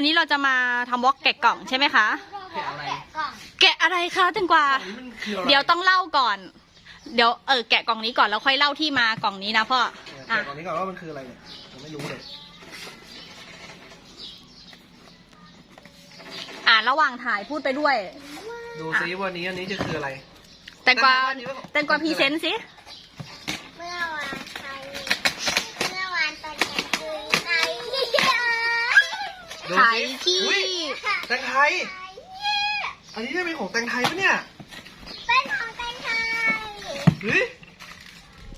วันนี้เราจะมาทำวอล์กแกะกล่องใช่ไหมคะ แกะอะไรกล่องแกะอะไรคะแตงกวาอันนี้มันคืออะไรเดี๋ยวต้องเล่าก่อน เดี๋ยวเออแกะกล่องนี้ก่อนแล้วค่อยเล่าที่มากล่องนี้นะพ่อแกะตอนนี้ก่อนว่ามันคืออะไรเนี่ยผมไม่รู้เลยอ่าระหว่างถ่ายพูดไปด้วย ดูซิวันนี้อันนี้จะคืออะไร แตงกวาแตงกวาแตงกวาพรีเซนต์สิ เมื่อวานใครเมื่อวานตอนกลางคืนใคร ดูขายสิที่อุ๊ยแตงไทย อันนี้จะเป็นของแตงไทยปะเนี่ยเป็นของแตงไทยเฮ้ย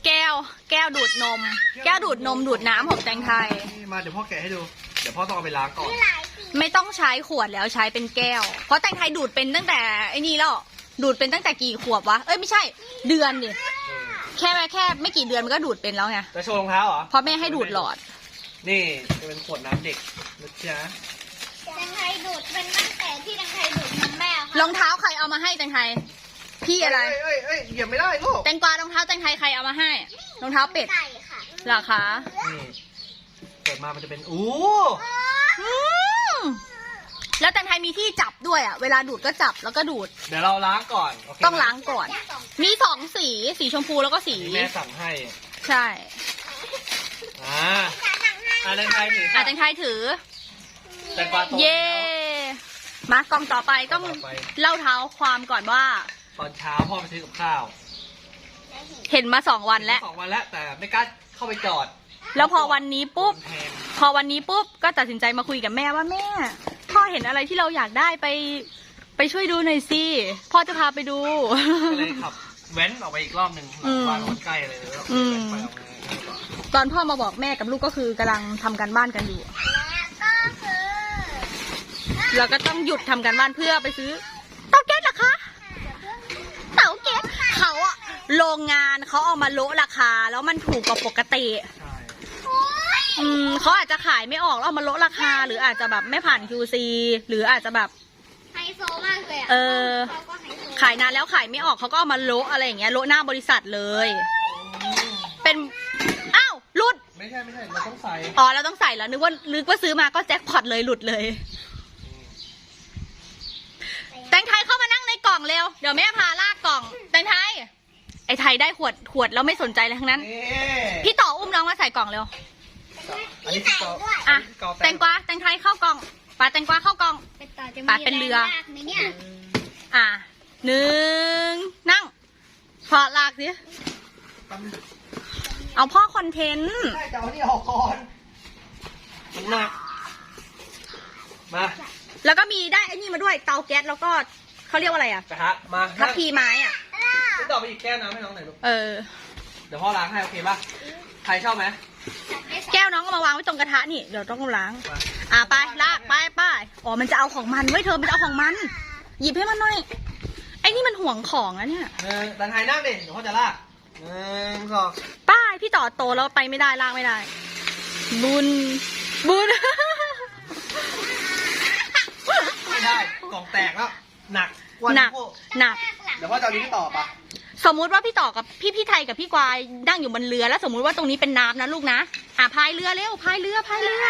แก้ว แก้วดูดนม แก้วดูดนมดูดน้ำของแตงไทย นี่มาเดี๋ยวพ่อแกะให้ดู เดี๋ยวพ่อต้องเอาไปล้างก่อน มีหลายสีไม่ต้องใช้ขวดแล้วใช้เป็นแก้ว เพราะแตงไทยดูดเป็นตั้งแต่ไอ้นี่แล้ว ดูดเป็นตั้งแต่กี่ขวบวะ เอ้ยไม่ใช่ เดือนดิเออแค่แค่ไม่กี่เดือนมันก็ดูดเป็นแล้วไง จะโชว์รองเท้าเหรอ เพราะแม่ให้ดูดหลอด นี่จะเป็นขวดน้ำเด็ก นะจ๊ะแตงไทยดูดเป็นตั้งแต่ที่แตงไทยดูดนมแม่ค่ะรองเท้าใครเอามาให้แตงไทยพี่อะไร เอ้ยเอ้ยเอ้ยเหยียบไม่ได้ลูกแตงกวารองเท้าแตงไทยใครเอามาให้ รองเท้าเป็ดไก่ค่ะเหรอคะนี่เปิดมามันจะเป็นอู้อืมแล้วแตงไทยมีที่จับด้วยอะ เวลาดูดก็จับแล้วก็ดูด เดี๋ยวเราล้างก่อนโเคไหมต้องล้างก่อนมีสองสี สีชมพูแล้วก็สี นี่แม่สั่งให้ใช่ อ่าจะหนังให้อ่าแตงไทยถืออะแตงไทยถือ แตงกวาโตเย่มากล่องต่อไปต้องต่อไปเล่าเท้าความก่อนว่า ตอนเช้าพ่อไปซื้อกับข้าว เห็นมาสองวันแล้ว สองวันแล้วแต่ไม่กล้าเข้าไปจอด แล้วพอวันนี้ปุ๊บแพงพอวันนี้ปุ๊บก็ตัดสินใจมาคุยกับแม่ว่าแม่ พ่อเห็นอะไรที่เราอยากได้ไป ไปช่วยดูหน่อยสิ พ่อจะพาไปดูก็เลยขับแว้นออกไปอีกรอบหนึ่งหลังบ้านคนใกล้เลยแล้วอืมแว้นไปเอาไงตอนพ่อมาบอกแม่กับลูกก็คือกำลังทำการบ้านกันอยู่และก็คือ เราก็ต้องหยุดทำการบ้านเพื่อไปซื้อเตาแก๊สเหรอคะเตาแก๊สเขาอะโรงงานเขาเอามาโละราคา แล้วมันถูกกว่าปกติ ใช่โอ้ยอืมเขาอาจจะขายไม่ออกแล้วเอามาโละราคา หรืออาจจะแบบไม่ผ่าน QC หรืออาจจะแบบ ไฮโซมากเลยอะเออ เขาก็ไฮโซขายนานแล้วขายไม่ออกเขาก็เอามาโละอะไรอย่างเงี้ยโละหน้าบริษัทเลย เป็นอ้าวหลุด ไม่ใช่ไม่ใช่เราต้องใส่อ๋อเราต้องใส่แล้วนึกว่านึกว่าซื้อมาก็แจ็คพอตเลยหลุดเลยแต งไทยเข้ามานั่งในกล่องเร็ว เดี๋ยวแม่พาลากกล่อง แตงไทย ไอ้ไทยได้ขวดขวดแล้วไม่สนใจเลยทั้งนั้นนี่พี่ต่ออุ้มน้องมาใส่กล่องเร็ว อันนี้คือเกาอะนนี้คือเาแตงกวาแตงไทยเข้ากล่องปลาแตงกวาเข้ากล่อง เป็นต่อจะปามีดเป็นเรือ แงลากไหมเนี่ยอะหนึ่งนั่งพอลากสิเอาพ่อคอนเทนต์ใช่จะเอานี่ออกก่อนมันหนักมา แล้วก็มีได้ไอ้นี่มาด้วยเตาแก๊สแล้วก็เขาเรียกว่าอะไรอะกระทะมาทัพพีไม้อะ พี่ต่อไปอีกแก้วน้ำให้น้องหน่อยลูกเออ เดี๋ยวพ่อล้างให้โอเคป่ะใครชอบไหมแก้วน้องก็มาวางไว้ตรงกระทะนี่เดี๋ยวต้องล้าง มาอะไปลากไปไปอ๋อมันจะเอาของมันไว้ยเธอมันจะเอาของมัน หยิบให้มันหน่อย ไอ้นี่มันห่วงของนะเนี่ย หนึ่งดันไทยนั่งดิเดี๋ยวพ่อจะลากหนึ่งสองป้ายพี่ต่อโตแล้วไปไม่ได้ลากไม่ได้ บุญบุญ ไม่ได้กล่องแตกแล้วหนักกว่าหนักพ่อหนัก เดี๋ยวพ่อจะเอานี้ต่อปะสมมุติว่าพี่ต่อกับพี่พี่ไทยกับพี่กวายนั่งอยู่บนเรือ แล้วสมมุติว่าตรงนี้เป็นน้ำนะลูกนะอะพายเรือเร็วพายเรือพายเรือ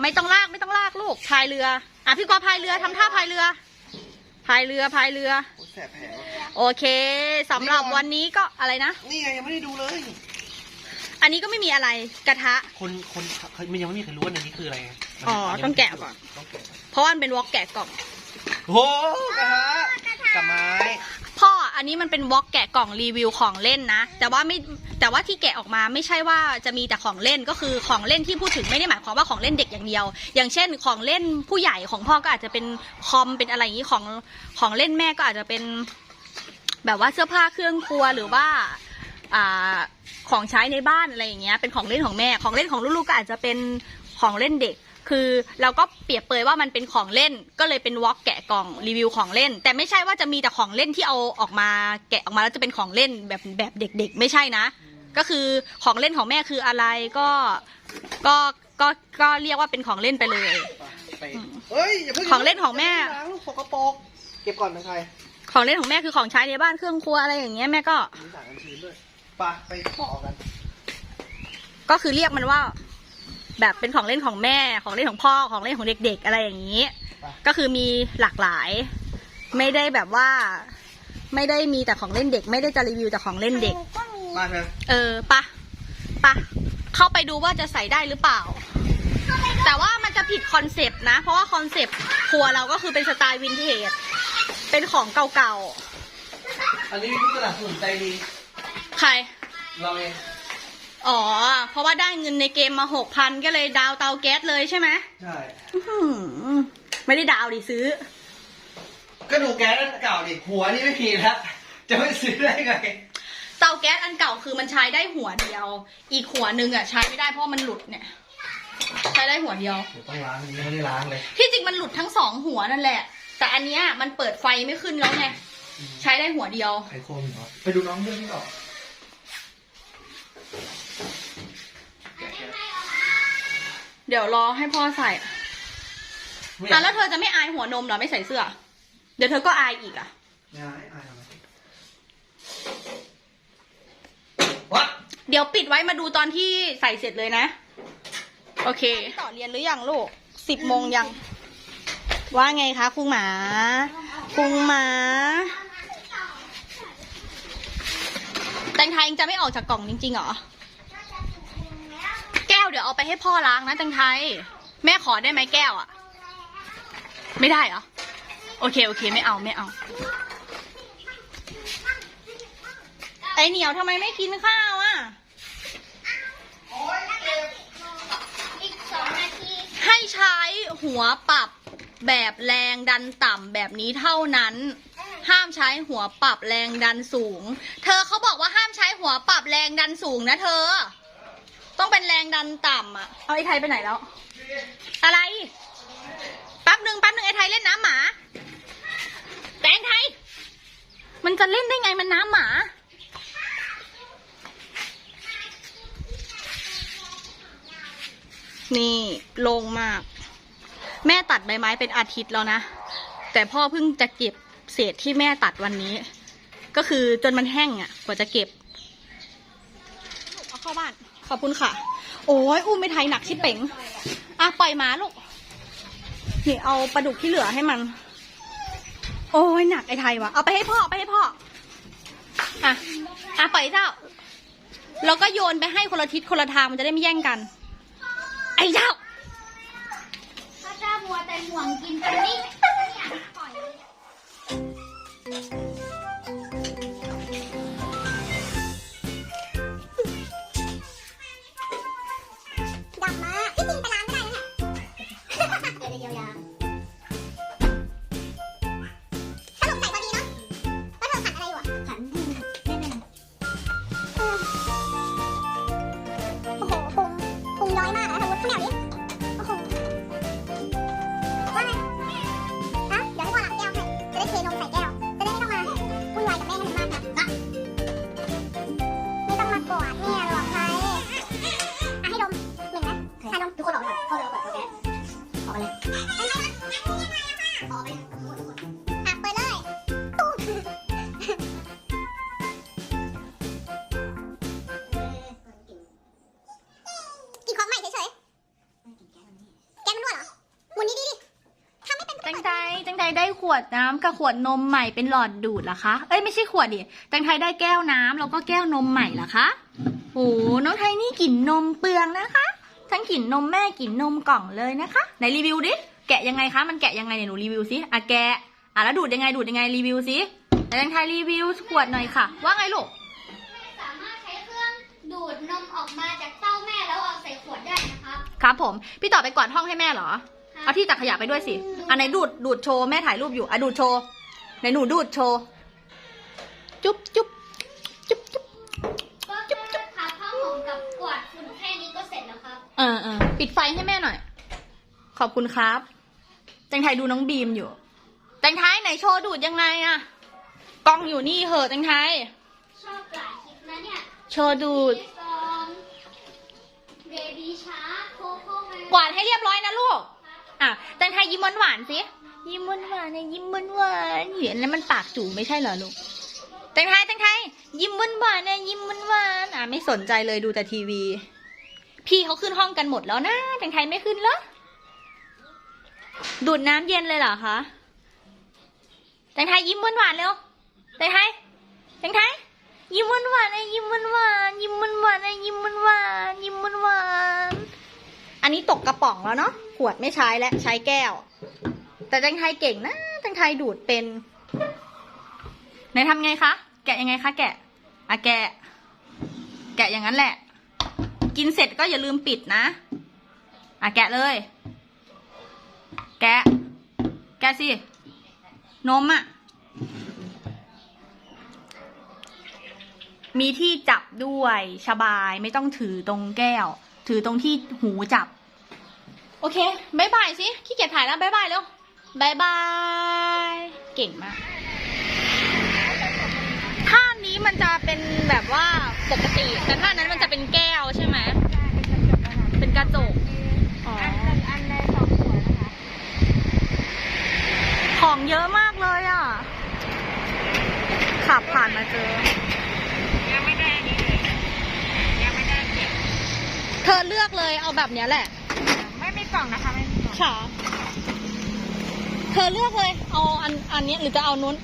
ไม่ต้องลากไม่ต้องลากลูกพายเรืออะพี่กวายพายเรือทำท่าพายเรือพายเรือพายเรือ โอ้ยแสบแผลว่ะโอเคสำหรับวันนี้ก็อะไรนะ นี่ไงยังไม่ได้ดูเลย อันนี้ก็ไม่มีอะไรกระทะ คนคนเขามันยังไม่มีใครรู้ว่าในนี้คืออะไรไงอ๋อต้องแกะก่อน ต้องแกะเพ ราะว่ามันเป็นวอล์กแกะกล่อง โอ้โหกระทะกับไม้ พ่ออันนี้มันเป็นวอล์กแกะกล่องรีวิวของเล่นนะ แต่ว่าไม่แต่ว่าที่แกะออกมาไม่ใช่ว่าจะมีแต่ของเล่นก็คือของเล่นที่พูดถึงไม่ได้หมายความว่าของเล่นเด็กอย่างเดียว อย่างเช่นของเล่นผู้ใหญ่ของพ่อก็อาจจะเป็นคอมเป็นอะไรอย่างนี้ของของเล่นแม่ก็อาจจะเป็น แบบว่าเสื้อผ้าเครื่องครัวหรือว่าอ่าของใช้ในบ้านอะไรอย่างเงี้ยเป็นของเล่นของแม่ของเล่นของลูกๆก็อาจจะเป็นของเล่นเด็ก คือเราก็เปรียบเปยว่ามันเป็นของเล่น ก็เลยเป็นวอล์กแกะกล่องรีวิวของเล่น แต่ไม่ใช่ว่าจะมีแต่ของเล่นที่เอาออกมาแกะออกมาแล้วจะเป็นของเล่นแบบแบบเด็ก ๆ ไม่ใช่นะ ก็คือของเล่นของแม่คืออะไรก็ก็ก็ก็เรียกว่าเป็นของเล่นไปเลยไปเฮ้ยอย่าเพิ่งของเล่นของแม่ ย่าเพิ่ล้างลูกสกปรกเก็บก่อนนะใครของเล่นของแม่คือของใช้ในบ้านเครื่องครัวอะไรอย่างเงี้ยแม่ก็มีสารกันชื้นด้วยไปไปต่อกัน ก็คือเรียกมันว่า แบบเป็นของเล่นของแม่ของเล่นของพ่อของเล่นของเด็ก ๆ อะไรอย่างนี้ ก็คือมีหลากหลาย ไม่ได้แบบว่า ไม่ได้มีแต่ของเล่นเด็ก ไม่ได้จะรีวิวแต่ของเล่นเด็ก ก็มีมาเถอะเออปะปะเข้าไปดูว่าจะใส่ได้หรือเปล่า แต่ว่ามันจะผิดคอนเซปต์นะ เพราะว่าคอนเซปต์ครัวเราก็คือเป็นสไตล์วินเทจเป็นของเก่าอันนี้ผู้สนับสนุนใจดีๆใครเราเอง อ๋อ เพราะว่าได้เงินในเกมมาหกพันก็เลยดาวเตาแก๊สเลยใช่ไหมใช่ อื้อหือไม่ได้ดาวดิซื้อ ก็ดูแก๊สอันเก่าดิ หัวนี่ไม่มีแล้ว จะไม่ซื้อได้ไง เตาแก๊สอันเก่าคือมันใช้ได้หัวเดียว อีกหัวหนึ่งอะใช้ไม่ได้เพราะมันหลุดเนี่ย ใช้ได้หัวเดียว เดี๋ยวต้องล้างอันนี้ไม่ได้ล้างเลย ที่จริงมันหลุดทั้งสองหัวนั่นแหละ แต่อันเนี้ยมันเปิดไฟไม่ขึ้นแล้วไง ใช้ได้หัวเดียว ไข่โคมเหรอ ไปดูน้องเรื่องนี้ก่อนแกะแกะ เดี๋ยวรอให้พ่อใส่ไม่ออะยากแล้วเธอจะไม่อายหัวนมเหรอไม่ใส่เสื้อ เดี๋ยวเธอก็อายอีกอะ ไม่อายอายทำไมวัดเดี๋ยวปิดไว้มาดูตอนที่ใส่เสร็จเลยนะ โอเค ต่อเรียนหรือยังลูกสิบโมงยัง ว่าไงคะคุณหมา คุณหมา แตงไทยยังจะไม่ออกจากกล่องจริงๆเหรอแก้ วเดี๋ยวเอาไปให้พ่อล้างนะแตงไทย แม่ขอได้ไหมแก้วอะไม่ได้เหรอ โอเคโอเค ไม่เอาไม่เอา ไอเหนียวทำไมไม่กินข้าวอะอีกสองนาทีให้ใช้หัวปรับแบบแรงดันต่ำแบบนี้เท่านั้น ห้ามใช้หัวปรับแรงดันสูง เธอเขาบอกว่าห้ามใช้หัวปรับแรงดันสูงนะเธอ ต้องเป็นแรงดันต่ำอะเอาไอ้ไทยไปไหนแล้ว อะไร แป๊บหนึ่งแป๊บหนึ่งไอ้ไทยเล่นน้ำหมา แตงไทย มันจะเล่นได้ไงมันน้ำหมา นี่โลงมาก แม่ตัดใบไม้เป็นอาทิตย์แล้วนะ แต่พ่อเพิ่งจะเก็บเศษที่แม่ตัดวันนี้ ก็คือจนมันแห้งอะ กว่าจะเก็บเอาเข้าบ้านขอบคุณค่ะ โอ้ยอุ้มไม่ไทยหนักชิบเป๋งอะปล่อยหมาลูก นี่เอาปลาดุกที่เหลือให้มัน โอ้ยหนักไอ้ไทยวะเอาไปให้พ่อไปให้พ่อ อะ อะปล่อยเจ้า แล้วก็โยนไปให้คนละทิศคนละทางมันจะได้ไม่แย่งกัน ไอ้เจ้าถ้าเจ้ามัวแต่ห่วงกินกันนี่ไม่อยากปล่อย เลยอะเปิดเลยตู้กินของใหม่เฉยๆ แกมันรั่วเหรอหมุนดีๆดิทำไม่เป็นแตงไทยแตงไทยได้ขวดน้ำกับขวดนมใหม่เป็นหลอดดูดเหรอคะ เอ้ยไม่ใช่ขวดดิแตงไทยได้แก้วน้ำแล้วก็แก้วนมใหม่เหรอคะโอ้น้องไทยนี่กลิ่นนมเปลืองนะคะ ทั้งกลิ่นนมแม่กลิ่นนมกล่องเลยนะคะไหนรีวิวดิ แกะยังไงคะ มันแกะยังไงเนี่ยหนูรีวิวสิอะแกะอะแล้วดูดยังไงดูดยังไงรีวิวสิไหนแตงไทยรีวิวขวดหน่อยค่ะ ว่าไงลูกสามารถใช้เครื่องดูดนมออกมาจากเต้าแม่แล้วเอาใส่ขวดได้นะครับครับผม พี่ต่อไปกวาดห้องให้แม่เหรอ เอาที่ตักขยะไปด้วยสิอันไหนดูดดูดโชว์แม่ถ่ายรูปอยู่อะดูดโชว์ไหนหนูดูดโชว์จุ๊บจุ๊บจุ๊บจุ๊บก็แค่ทาผ้าห่มกับกวาดฝุ่นแค่นี้ก็เสร็จแล้วครับ เออเออปิดไฟให้แม่หน่อย ขอบคุณครับ แตงไทยดูน้องบีมอยู่ แตงไทยไหนโชว์ดูดยังไงอะกล้องอยู่นี่เหอะแตงไทย ชอบหลายคลิปนะเนี่ยโชว์ดูดซองเบบี้ชาร์โคโค่แมนกวาดให้เรียบร้อยนะลูก อะแตงไทยยิ้มหวานๆสิ ยิ้มหวานๆเนี่ยยิ้มหวานๆเห็นแล้วมันปากจูไม่ใช่เหรอลูก แตงไทยแตงไทยยิ้มหวานๆเนี่ยยิ้มหวานๆอะไม่สนใจเลยดูแต่ทีวี พี่เขาขึ้นห้องกันหมดแล้วนะแตงไทยไม่ขึ้นเหรอ ดูดน้ำเย็นเลยเหรอคะแตงไทยยิ้มหวานๆเร็วแตงไทยแตงไทยยิ้มหวานๆนะยิ้มหวานๆยิ้มหวานๆนะยิ้มหวานๆยิ้มหวานๆอันนี้ตกกระป๋องแล้วเนาะขวดไม่ใช้แล้วใช้แก้ว แต่แตงไทยเก่งนะแตงไทยดูดเป็นไหนทำไงคะแกะยังไงคะแกะอะแกะ แกะอย่างนั้นแหละ กินเสร็จก็อย่าลืมปิดนะอะแกะเลย แกะ แกะสิ นมอะ มีที่จับด้วยสบายไม่ต้องถือตรงแก้ว ถือตรงที่หูจับ โอเคบายบายสิ ขี้เกียจถ่ายแล้วบายบายเร็วบายบาย เก่งมากท่านี้มันจะเป็นแบบว่าปกติ แต่ท่านั้นมันจะเป็นแก้วใช่ไหม เป็นกระจก อ๋อ อันในสองหัวนะคะ ของเยอะมากเลยอะ ขับผ่านมาเจอ ยังไม่ได้อันนี้เลยยังไม่ได้เก็บเธอเลือกเลยเอาแบบเนี้ยแหละ ไม่มีกล่องนะคะไม่มีกล่องค่ะ เธอเลือกเลย เอาอันอันนี้หรือจะเอานู้น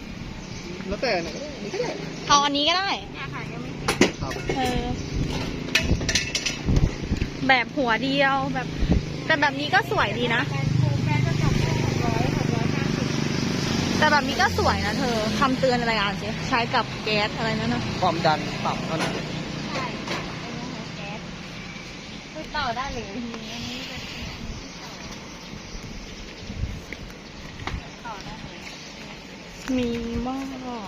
แล้วแต่เนี่ยนี่ก็ได้เอาอันนี้ก็ได้ เนี่ยค่ะยังไม่เก็บครับเออ แบบหัวเดียวแบบ แต่แบบนี้ก็สวยดีนะ แต่แบบนี้ก็สวยนะเธอคำเตือนอะไรอ่านสิใช้กับแก๊สอะไรนั่นนะความดันปรับเท่านั้นใช่ค่ะเป็นหัวแก๊สคือต่อได้เลยอันนี้เป็นต่อได้เลย มีมาก นะคะ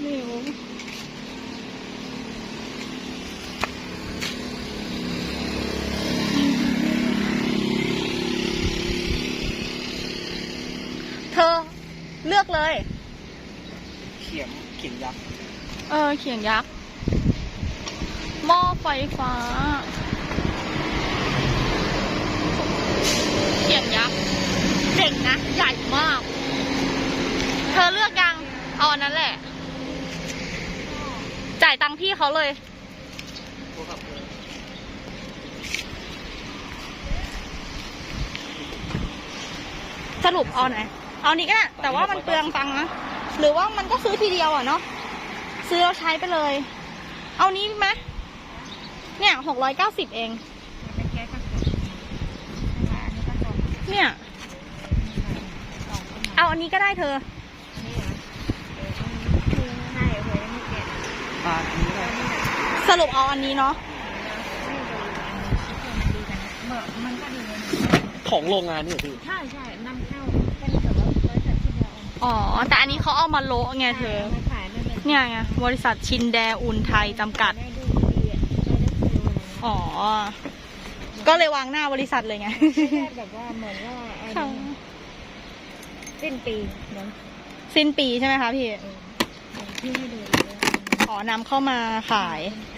เหนียวเธอ เลือกเลย เขียมเขียนยักษ์เออ เขียงยักษ์ หม้อไฟฟ้า เขียงยักษ์ เจ๋งนะ ใหญ่มาก เธอเลือกยัง เอาอันนั้นแหละ จ่ายตังค์พี่เขาเลย ตัวขับเลยสรุปเอาไหน เอานี้ก็ได้แต่ว่ามันเปลืองตังค์นะหรือว่ามันก็ซื้อทีเดียวอะเนาะซื้อแล้วใช้ไปเลย เอานี้ไหมเนี่ยหกร้อยเก้าสิบเองเป็นแก๊สกระจกนะคะอันนี้กระจกเนี่ยสองประมาณเอาอันนี้ก็ได้เธออันนี้เหรอเอออันนี้คือให้โอ้โหยังไม่เก็บอ่าอันนี้ก็อันนี้แบบสรุปเอาอันนี้เนาะไม่ดูอันนี้ชิ้นมันดีกันนะเมื่อมันก็ดีนะของโรงงานนี่เหรอพี่ ใช่ใช่ อ๋อ แต่อันนี้เขาเอามาโละไงเธอ มาขายมันเป็นเนี่ยไงบริษัทชินแดอุ่นไทยจำกัด ได้ดูดีอะได้ได้ฟิลอะไรเงี้ยอ๋อ ก็เลยวางหน้าบริษัทเลยไงแค่แบบว่าเหมือนว่าไอ้ค่ะนี่สิ้นปีเนาะสิ้นปีใช่ไหมคะพี่เอออย่างที่ให้ดูเลยอ๋อนำเข้ามาขายเป็น